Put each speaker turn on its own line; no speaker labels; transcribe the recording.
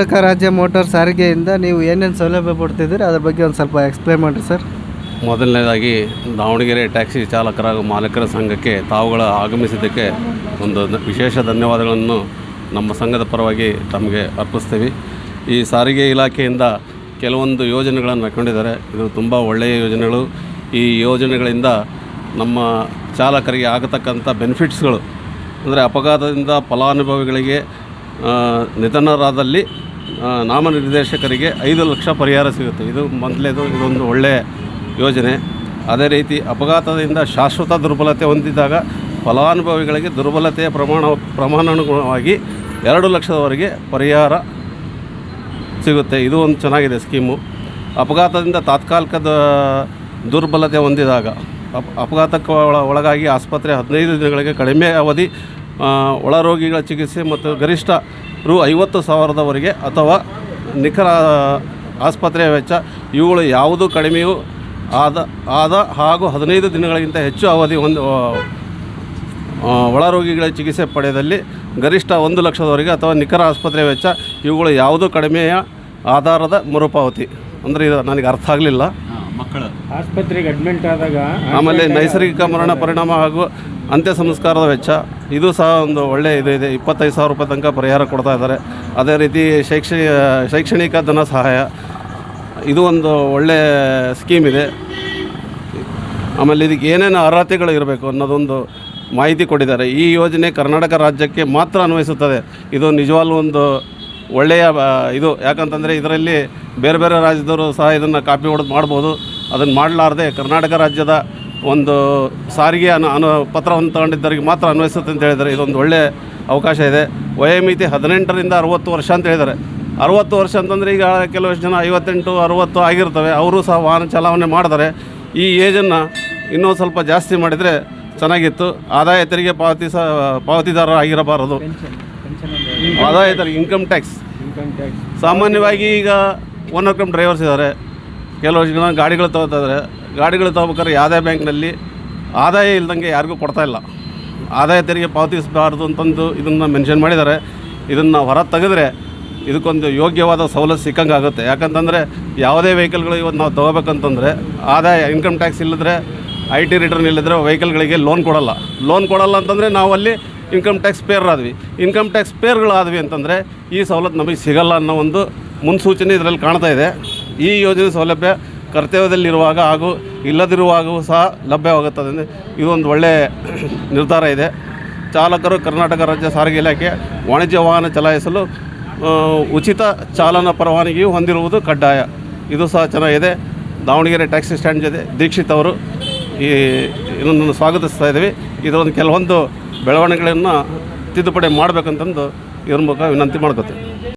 ಕರ್ನಾಟಕ ರಾಜ್ಯ ಮೋಟಾರ್ ಸಾರಿಗೆಯಿಂದ ನೀವು ಏನೇನು ಸೌಲಭ್ಯ ಪಡ್ತಿದ್ದೀರಿ ಅದ್ರ ಬಗ್ಗೆ ಒಂದು ಸ್ವಲ್ಪ ಎಕ್ಸ್ಪ್ಲೈನ್ ಮಾಡಿರಿ ಸರ್.
ಮೊದಲನೇದಾಗಿ ದಾವಣಗೆರೆ ಟ್ಯಾಕ್ಸಿ ಚಾಲಕರ ಹಾಗೂ ಮಾಲೀಕರ ಸಂಘಕ್ಕೆ ತಾವುಗಳ ಆಗಮಿಸಿದ್ದಕ್ಕೆ ಒಂದು ವಿಶೇಷ ಧನ್ಯವಾದಗಳನ್ನು ನಮ್ಮ ಸಂಘದ ಪರವಾಗಿ ತಮಗೆ ಅರ್ಪಿಸ್ತೀವಿ. ಈ ಸಾರಿಗೆ ಇಲಾಖೆಯಿಂದ ಕೆಲವೊಂದು ಯೋಜನೆಗಳನ್ನು ಹಾಕೊಂಡಿದ್ದಾರೆ. ಇದು ತುಂಬ ಒಳ್ಳೆಯ ಯೋಜನೆಗಳು. ಈ ಯೋಜನೆಗಳಿಂದ ನಮ್ಮ ಚಾಲಕರಿಗೆ ಆಗತಕ್ಕಂಥ ಬೆನಿಫಿಟ್ಸ್ಗಳು ಅಂದರೆ ಅಪಘಾತದಿಂದ ಫಲಾನುಭವಿಗಳಿಗೆ ನಿಧನರಾದಲ್ಲಿ ನಾಮನಿರ್ದೇಶಕರಿಗೆ ಐದು ಲಕ್ಷ ಪರಿಹಾರ ಸಿಗುತ್ತೆ. ಇದು ಮೊದಲೇದು ಇದೊಂದು ಒಳ್ಳೆಯ ಯೋಜನೆ. ಅದೇ ರೀತಿ ಅಪಘಾತದಿಂದ ಶಾಶ್ವತ ದುರ್ಬಲತೆ ಹೊಂದಿದಾಗ ಫಲಾನುಭವಿಗಳಿಗೆ ದುರ್ಬಲತೆಯ ಪ್ರಮಾಣ, ಪ್ರಮಾಣಾನುಗುಣವಾಗಿ ಎರಡು ಲಕ್ಷದವರೆಗೆ ಪರಿಹಾರ ಸಿಗುತ್ತೆ. ಇದು ಒಂದು ಚೆನ್ನಾಗಿದೆ ಸ್ಕೀಮು. ಅಪಘಾತದಿಂದ ತಾತ್ಕಾಲಿಕ ದುರ್ಬಲತೆ ಹೊಂದಿದಾಗ, ಅಪ್, ಅಪಘಾತಕ್ಕೆ ಒಳ- ಒಳಗಾಗಿ ಆಸ್ಪತ್ರೆ ಹದಿನೈದು ದಿನಗಳಿಗೆ ಕಡಿಮೆ ಅವಧಿ ಒಳರೋಗಿಗಳ ಚಿಕಿತ್ಸೆ ಮತ್ತು ಗರಿಷ್ಠ ರು ಐವತ್ತು ಸಾವಿರದವರೆಗೆ ಅಥವಾ ನಿಖರ ಆಸ್ಪತ್ರೆಯ ವೆಚ್ಚ ಇವುಗಳು ಯಾವುದು ಕಡಿಮೆಯೂ ಆದ ಆದ ಹಾಗೂ ಹದಿನೈದು ದಿನಗಳಿಗಿಂತ ಹೆಚ್ಚು ಅವಧಿ ಒಂದು ಒಳರೋಗಿಗಳ ಚಿಕಿತ್ಸೆ ಪಡೆದಲ್ಲಿ ಗರಿಷ್ಠ ಒಂದು ಲಕ್ಷದವರೆಗೆ ಅಥವಾ ನಿಖರ ಆಸ್ಪತ್ರೆಯ ವೆಚ್ಚ ಇವುಗಳು ಯಾವುದೂ ಕಡಿಮೆಯ ಆಧಾರದ ಮರುಪಾವತಿ. ಅಂದರೆ ಇದು ನನಗೆ ಅರ್ಥ ಆಗಲಿಲ್ಲ.
ಆಸ್ಪತ್ರೆಗೆ ಅಡ್ಮಿಂಟ್ ಆದಾಗ
ಆಮೇಲೆ ನೈಸರ್ಗಿಕ ಮರಣ ಪರಿಣಾಮ ಹಾಗೂ ಅಂತ್ಯ ಸಂಸ್ಕಾರದ ವೆಚ್ಚ. ಇದು ಸಹ ಒಂದು ಒಳ್ಳೆಯ ಇದು ಇದೆ. ಇಪ್ಪತ್ತೈದು ಸಾವಿರ ರೂಪಾಯಿ ತನಕ ಪರಿಹಾರ ಕೊಡ್ತಾ ಇದ್ದಾರೆ. ಅದೇ ರೀತಿ ಶೈಕ್ಷಣಿಕ ಶೈಕ್ಷಣಿಕ ಧನ ಸಹಾಯ. ಇದು ಒಂದು ಒಳ್ಳೆಯ ಸ್ಕೀಮ್ ಇದೆ. ಆಮೇಲೆ ಇದಕ್ಕೆ ಏನೇನು ಅರ್ಹತೆಗಳು ಇರಬೇಕು ಅನ್ನೋದೊಂದು ಮಾಹಿತಿ ಕೊಟ್ಟಿದ್ದಾರೆ. ಈ ಯೋಜನೆ ಕರ್ನಾಟಕ ರಾಜ್ಯಕ್ಕೆ ಮಾತ್ರ ಅನ್ವಯಿಸುತ್ತದೆ. ಇದು ನಿಜವಾಗ್ಲೂ ಒಂದು ಒಳ್ಳೆಯ ಇದು. ಯಾಕಂತಂದರೆ ಇದರಲ್ಲಿ ಬೇರೆ ಬೇರೆ ರಾಜ್ಯದವರು ಸಹ ಇದನ್ನು ಕಾಪಿ ಹೊಡೆದು ಮಾಡ್ಬೋದು. ಅದನ್ನು ಮಾಡಲಾರ್ದೆ ಕರ್ನಾಟಕ ರಾಜ್ಯದ ಒಂದು ಸಾರಿಗೆ ಅನು ಅನು ಪತ್ರವನ್ನು ತಗೊಂಡಿದ್ದವರಿಗೆ ಮಾತ್ರ ಅನ್ವಯಿಸುತ್ತೆ ಅಂತ ಹೇಳಿದ್ದಾರೆ. ಇದೊಂದು ಒಳ್ಳೆಯ ಅವಕಾಶ ಇದೆ. ವಯೋಮಿತಿ ಹದಿನೆಂಟರಿಂದ ಅರುವತ್ತು ವರ್ಷ ಅಂತ ಹೇಳಿದ್ದಾರೆ. ಅರುವತ್ತು ವರ್ಷ ಅಂತಂದರೆ ಈಗ ಕೆಲವಷ್ಟು ಜನ ಐವತ್ತೆಂಟು, ಅರುವತ್ತು ಆಗಿರ್ತವೆ. ಅವರು ಸಹ ವಾಹನ ಚಲಾವಣೆ ಮಾಡಿದರೆ ಈ ಏಜನ್ನು ಇನ್ನೂ ಸ್ವಲ್ಪ ಜಾಸ್ತಿ ಮಾಡಿದರೆ ಚೆನ್ನಾಗಿತ್ತು. ಆದಾಯ ತೆರಿಗೆ ಪಾವತಿ ಸಹ ಪಾವತಿದಾರರು ಆಗಿರಬಾರದು. ಆದಾಯ ತೆರಿಗೆ ಇನ್ಕಮ್ ಟ್ಯಾಕ್ಸ್ ಸಾಮಾನ್ಯವಾಗಿ ಈಗ ಕಮ್ ಡ್ರೈವರ್ಸ್ ಇದ್ದಾರೆ. ಕೆಲವಷ್ಟು ಜನ ಗಾಡಿಗಳು ತಗೋತಾರೆ ಗಾಡಿಗಳು ತಗೋಬೇಕಾದ್ರೆ ಯಾವುದೇ ಬ್ಯಾಂಕ್ನಲ್ಲಿ ಆದಾಯ ಇಲ್ದಂಗೆ ಯಾರಿಗೂ ಕೊಡ್ತಾ ಇಲ್ಲ. ಆದಾಯ ತೆರಿಗೆ ಪಾವತಿಸಬಾರ್ದು ಅಂತಂದು ಇದನ್ನು ಮೆನ್ಷನ್ ಮಾಡಿದ್ದಾರೆ. ಇದನ್ನು ಹೊರ ತೆಗೆದ್ರೆ ಇದಕ್ಕೊಂದು ಯೋಗ್ಯವಾದ ಸವಲತ್ತು ಸಿಕ್ಕಂಗೆ ಆಗುತ್ತೆ ಯಾಕಂತಂದರೆ ಯಾವುದೇ ವೆಹಿಕಲ್ಗಳು ಇವತ್ತು ನಾವು ತೊಗೋಬೇಕಂತಂದರೆ ಆದಾಯ ಇನ್ಕಮ್ ಟ್ಯಾಕ್ಸ್ ಇಲ್ಲದ್ರೆ ಐ ಟಿ ರಿಟರ್ನ್ ಇಲ್ಲದ್ರೆ ವೆಹಿಕಲ್ಗಳಿಗೆ ಲೋನ್ ಕೊಡಲ್ಲ. ಲೋನ್ ಕೊಡಲ್ಲ ಅಂತಂದರೆ ನಾವು ಅಲ್ಲಿ ಇನ್ಕಮ್ ಟ್ಯಾಕ್ಸ್ ಪೇರ್ ಆದ್ವಿ. ಇನ್ಕಮ್ ಟ್ಯಾಕ್ಸ್ ಪೇರ್ಗಳಾದ್ವಿ ಅಂತಂದರೆ ಈ ಸವಲತ್ತು ನಮಗೆ ಸಿಗಲ್ಲ ಅನ್ನೋ ಒಂದು ಮುನ್ಸೂಚನೆ ಇದರಲ್ಲಿ ಕಾಣ್ತಾ ಇದೆ. ಈ ಯೋಜನೆ ಸೌಲಭ್ಯ ಕರ್ತವ್ಯದಲ್ಲಿರುವಾಗ ಹಾಗೂ ಇಲ್ಲದಿರುವಾಗೂ ಸಹ ಲಭ್ಯವಾಗುತ್ತದೆ ಇದೊಂದು ಒಳ್ಳೆಯ ನಿರ್ಧಾರ ಇದೆ. ಚಾಲಕರು ಕರ್ನಾಟಕ ರಾಜ್ಯ ಸಾರಿಗೆ ಇಲಾಖೆ ವಾಣಿಜ್ಯ ವಾಹನ ಚಲಾಯಿಸಲು ಉಚಿತ ಚಾಲನಾ ಪರವಾನಗಿಯು ಹೊಂದಿರುವುದು ಕಡ್ಡಾಯ. ಇದು ಸಹ ಚೆನ್ನಾಗಿದೆ. ದಾವಣಗೆರೆ ಟ್ಯಾಕ್ಸಿ ಸ್ಟ್ಯಾಂಡ್ ಜೊತೆ ದೀಕ್ಷಿತ್ ಅವರು ಈ ಇದನ್ನು ಸ್ವಾಗತಿಸ್ತಾ ಇದ್ದೀವಿ. ಇದೊಂದು ಕೆಲವೊಂದು ಬೆಳವಣಿಗೆಗಳನ್ನು ತಿದ್ದುಪಡಿ ಮಾಡಬೇಕಂತಂದು ಇದ್ರ ಮೂಲಕ ವಿನಂತಿ ಮಾಡ್ಕೋತೀವಿ